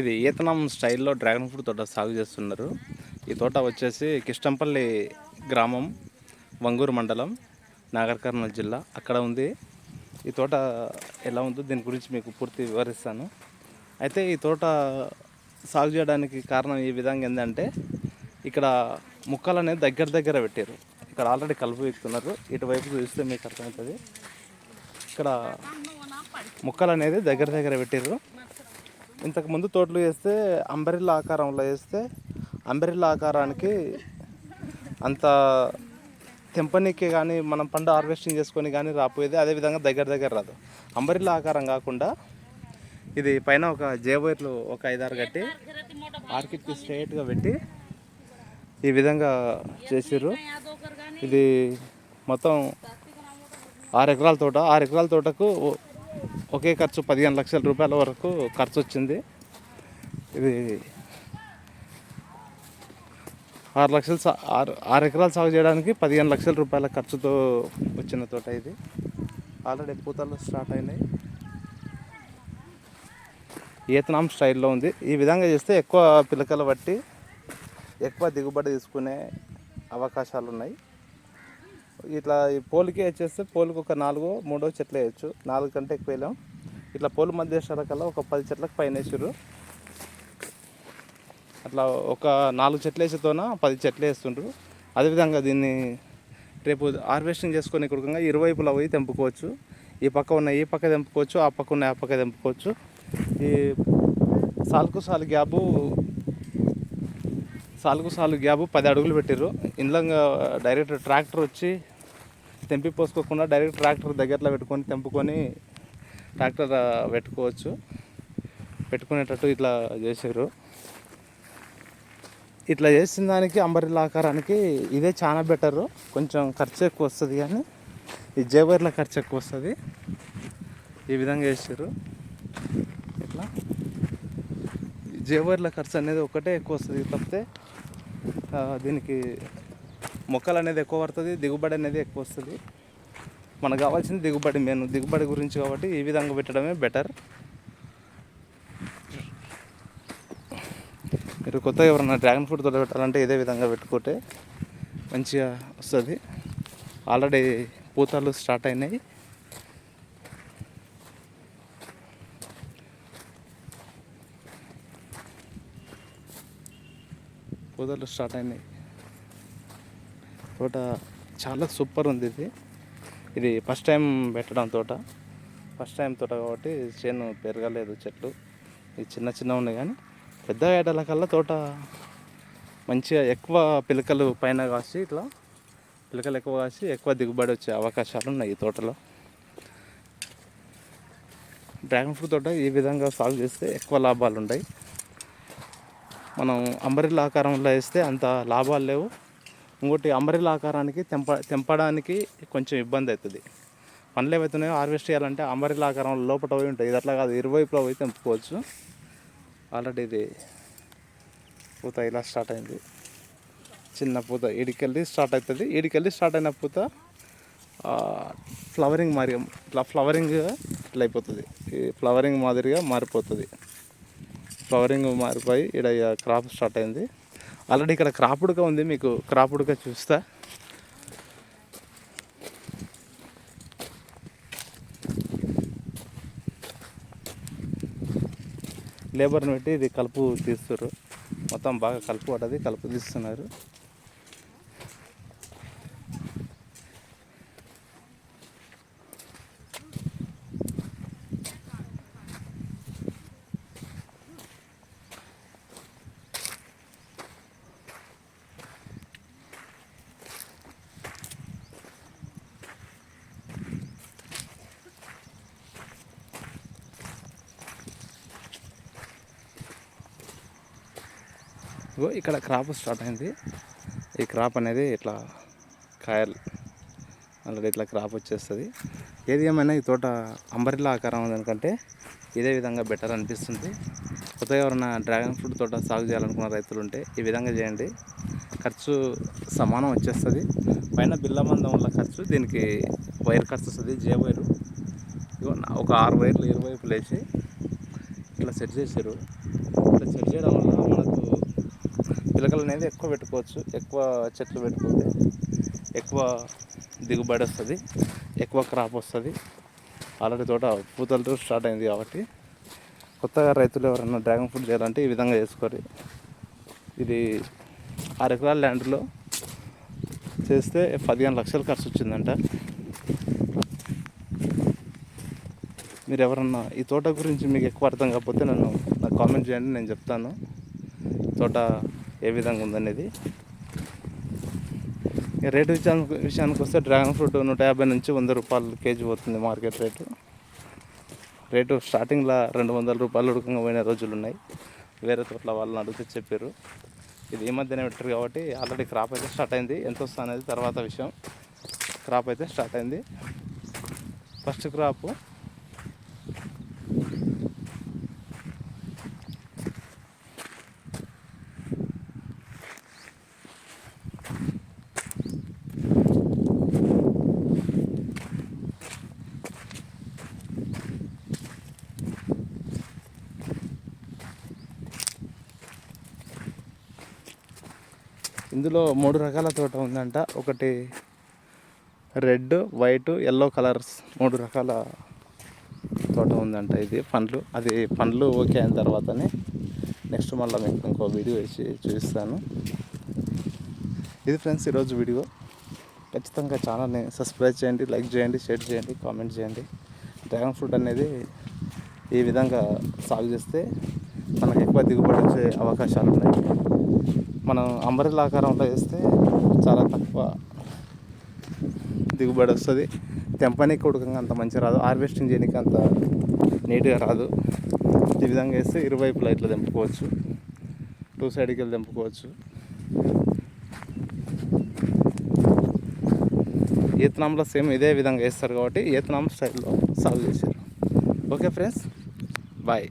ఇది ఈతనం స్టైల్లో dragon fruit తోట సాగు చేస్తున్నారు. ఈ తోట వచ్చేసి కిష్టంపల్లి గ్రామం వంగూరు మండలం నాగర్ కర్నూలు జిల్లా. అక్కడ ఉంది. ఈ తోట ఎలా ఉందో దీని గురించి మీకు పూర్తి వివరిస్తాను. అయితే ఈ తోట సాగు చేయడానికి కారణం ఈ విధంగా ఏంటంటే ఇక్కడ ముక్కలు అనేది దగ్గర దగ్గర పెట్టారు. ఇక్కడ ఆల్రెడీ కలుపు ఎక్కుతున్నారు ఇటువైపు చూస్తే మీకు అర్థమవుతుంది. ఇక్కడ ముక్కలు అనేది దగ్గర దగ్గర పెట్టారు. ఇంతకు ముందు తోటలు వేస్తే అంబరిల్లా ఆకారంలో వేస్తే అంబరిల్లా ఆకారానికి అంత తెంపనీకి కానీ మనం పంట హార్వెస్టింగ్ చేసుకొని కానీ రాపోయేది అదేవిధంగా దగ్గర దగ్గర రాదు. అంబరిల్లా ఆకారం కాకుండా ఇది పైన ఒక జేబోయిర్లు ఒక ఐదారు కట్టి ఆర్కిడ్కి స్ట్రైట్గా పెట్టి ఈ విధంగా చేసిర్రు. ఇది మొత్తం ఆరు ఎకరాల తోట ఆరు ఎకరాల తోటకు ఒకే ఖర్చు పదిహేను లక్షల రూపాయల వరకు ఖర్చు వచ్చింది. ఇది ఆరు లక్షలు సా- ఆరు ఆరు ఎకరాలు సాగు చేయడానికి పదిహేను లక్షల రూపాయల ఖర్చుతో వచ్చిన తోట ఇది. ఆల్రెడీ పూతలు స్టార్ట్ అయినాయి. ఈతనాం స్టైల్లో ఉంది. ఈ విధంగా చేస్తే ఎక్కువ పిలకలు బట్టి ఎక్కువ దిగుబడి తీసుకునే అవకాశాలు ఉన్నాయి ఇట్లా ఈ పోలికే వచ్చేస్తే పోలికి ఒక నాలుగో మూడో చెట్లు వేయచ్చు. నాలుగు కంటే ఎక్కువ వేయలేం ఇట్లా పోలు మధ్య కల్లా ఒక పది చెట్లకు పైన వేసారు అట్లా ఒక నాలుగు చెట్లు వేసేతోన పది చెట్లు వేస్తుండ్రు. అదేవిధంగా దీన్ని రేపు హార్వెస్టింగ్ చేసుకునే కుడకంగా ఇరువైపులా పోయి తెంపుకోవచ్చు. ఈ పక్క ఉన్న ఈ పక్క తెంపుకోవచ్చు ఆ పక్క ఉన్న ఆ పక్క తెంపుకోవచ్చు. ఈ సాలుకు సాలు గ్యాబు సాలుకు సాలు గ్యాబు పది అడుగులు పెట్టారు ఇందులో డైరెక్ట్ ట్రాక్టర్ వచ్చి తెంపి పోసుకోకుండా డైరెక్ట్ ట్రాక్టర్ దగ్గరలో పెట్టుకొని తెంపుకొని ట్రాక్టర్ పెట్టుకోవచ్చు. పెట్టుకునేటట్టు ఇట్లా చేశారు. ఇట్లా చేసిన దానికి అంబరిల్లా ఆకారానికి ఇదే చాలా బెటరు కొంచెం ఖర్చు ఎక్కువ వస్తుంది కానీ ఈ జేబర్ల ఖర్చు ఎక్కువ వస్తుంది. ఈ విధంగా చేశారు. ఇట్లా జేబర్ల ఖర్చు అనేది ఒకటే ఎక్కువ వస్తుంది తప్పితే దీనికి మొక్కలు అనేది ఎక్కువ పడుతుంది దిగుబడి అనేది ఎక్కువ వస్తుంది. మనకు కావాల్సింది దిగుబడి మెయిన్ దిగుబడి గురించి కాబట్టి ఈ విధంగా పెట్టడమే బెటర్ మీరు కొత్తగా ఎవరైనా డ్రాగన్ ఫ్రూట్ తోట పెట్టాలంటే ఇదే విధంగా పెట్టుకుంటే మంచిగా వస్తుంది. ఆల్రెడీ పూతలు స్టార్ట్ అయినాయి. పూతలు స్టార్ట్ అయినాయి. తోట చాలా సూపర్ ఉంది ఇది. ఇది ఫస్ట్ టైం పెట్టడం తోట. ఫస్ట్ టైం తోట కాబట్టి చేను పెరగలేదు చెట్లు. ఇది చిన్న చిన్న ఉన్నాయి కానీ పెద్ద ఏటల కల్లా తోట మంచిగా ఎక్కువ పిలకలు పైన కాసి ఇట్లా పిలకలు ఎక్కువ కాసి ఎక్కువ దిగుబడి వచ్చే అవకాశాలు ఉన్నాయి ఈ తోటలో. డ్రాగన్ ఫ్రూట్ తోట ఈ విధంగా సాగు చేస్తే ఎక్కువ లాభాలు ఉంటాయి. మనం అంబరిల్లా ఆకారంలో వేస్తే అంత లాభాలు లేవు. ఇంకోటి అంబరిల్లా ఆకారానికి తెంప తెంపడానికి కొంచెం ఇబ్బంది అవుతుంది. పనులు ఏవైతున్నాయో హార్వెస్ట్ చేయాలంటే అంబరిల్లా ఆకారం లోపల పోయి ఉంటాయి ఇది అట్లా కాదు ఇరువైపులో పోయి తెంపుకోవచ్చు. ఆల్రెడీ ఇది పూత ఇలా స్టార్ట్ అయింది. చిన్న పూత ఇడికెళ్ళి స్టార్ట్ అవుతుంది. ఇడికెళ్ళి స్టార్ట్ అయిన పూత ఫ్లవరింగ్ మరి ఇట్లా ఫ్లవరింగ్ ఇట్లా అయిపోతుంది. ఈ ఫ్లవరింగ్ మాదిరిగా మారిపోతుంది. ఫ్లవరింగ్ మారిపోయి ఇక్కడ క్రాప్ స్టార్ట్ అయింది. ఆల్రెడీ ఇక్కడ క్రాపుడుగా ఉంది మీకు క్రాపుడుగా చూస్తా. లేబర్ని పెట్టి ఇది కలుపు తీస్తారు మొత్తం బాగా కలుపు పడ్డది కలుపు తీస్తున్నారు. ఇగో ఇక్కడ క్రాప్ స్టార్ట్ అయింది. ఈ క్రాప్ అనేది ఇట్లా కాయలు ఆల్రెడీ ఇట్లా క్రాప్ వచ్చేస్తుంది. ఏది ఏమైనా ఈ తోట అంబరిలా ఆకారం ఎందుకంటే ఇదే విధంగా బెటర్ అనిపిస్తుంది. కొత్తగా ఎవరైనా డ్రాగన్ ఫ్రూట్ తోట సాగు చేయాలనుకున్న రైతులు ఉంటే ఈ విధంగా చేయండి. ఖర్చు సమానం వచ్చేస్తుంది. పైన బిల్లమందం వల్ల ఖర్చు దీనికి వైర్ ఖర్చు వస్తుంది జే వైరు ఇగో ఒక ఆరు వైర్లు ఇరువైపు లేచి ఇట్లా సెట్ చేశారు ఇట్లా సెట్ చేయడం వల్ల మనకు పిలకలు అనేది ఎక్కువ పెట్టుకోవచ్చు. ఎక్కువ చెట్లు పెట్టుకుంటే ఎక్కువ దిగుబడి వస్తుంది. ఎక్కువ క్రాప్ వస్తుంది. ఆల్రెడీ తోట పూతలతో స్టార్ట్ అయింది కాబట్టి కొత్తగా రైతులు ఎవరైనా డ్రాగన్ ఫ్రూట్ చేయాలంటే ఈ విధంగా చేసుకోరు. ఇది ఆరు ఎకరాల ల్యాండ్లో చేస్తే పదిహేను లక్షలు ఖర్చు వచ్చిందంట. మీరు ఎవరన్నా ఈ తోట గురించి మీకు ఎక్కువ అర్థం కాకపోతే నన్ను నాకు కామెంట్ చేయండి నేను చెప్తాను. తోట ఏ విధంగా ఉందనేది. రేటు విషయానికి విషయానికి వస్తే డ్రాగన్ ఫ్రూట్ నూట యాభై నుంచి వంద రూపాయలు కేజీ పోతుంది మార్కెట్ రేటు. రేటు స్టార్టింగ్లో రెండు వందల రూపాయలు ఉడకంగా పోయిన రోజులు ఉన్నాయి. వేరే చోట్ల వాళ్ళని అడిగితే చెప్పారు. ఇది ఈ మధ్యనే పెట్టారు కాబట్టి ఆల్రెడీ క్రాప్ అయితే స్టార్ట్ అయింది. ఎంత వస్తుంది అనేది తర్వాత విషయం. క్రాప్ అయితే స్టార్ట్ అయింది. ఫస్ట్ క్రాప్ ఇందులో మూడు రకాల తోట ఉందంట. ఒకటి రెడ్ వైట్ ఎల్లో కలర్స్ మూడు రకాల తోట ఉందంట ఇది. పండ్లు అది పండ్లు ఓకే అయిన తర్వాతనే నెక్స్ట్ మళ్ళీ మీకు ఇంకో వీడియో వేసి చూపిస్తాను. ఇది ఫ్రెండ్స్ ఈరోజు వీడియో. ఖచ్చితంగా ఛానల్ని సబ్స్క్రైబ్ చేయండి లైక్ చేయండి షేర్ చేయండి కామెంట్ చేయండి. డ్రాగన్ ఫ్రూట్ అనేది ఈ విధంగా సాగు చేస్తే మనకు ఎక్కువ దిగుబడి వచ్చే అవకాశాలు ఉన్నాయి. మనం అంబరిల్లా ఆకారంలో వేస్తే చాలా తక్కువ దిగుబడి వస్తుంది. తెంపనీకి ఉడకంగా అంత మంచిగా రాదు. హార్వెస్టింగ్ చేయడానికి అంత నీట్గా రాదు. ఈ విధంగా వేస్తే ఇరువైపులా ఇట్లా తెంపుకోవచ్చు. టూ సైడ్కి వెళ్ళి తెంపుకోవచ్చు. ఈతనాంలో సేమ్ ఇదే విధంగా వేస్తారు కాబట్టి ఈతనాం స్టైల్లో సాల్వ్ చేశారు ఓకే ఫ్రెండ్స్ బాయ్.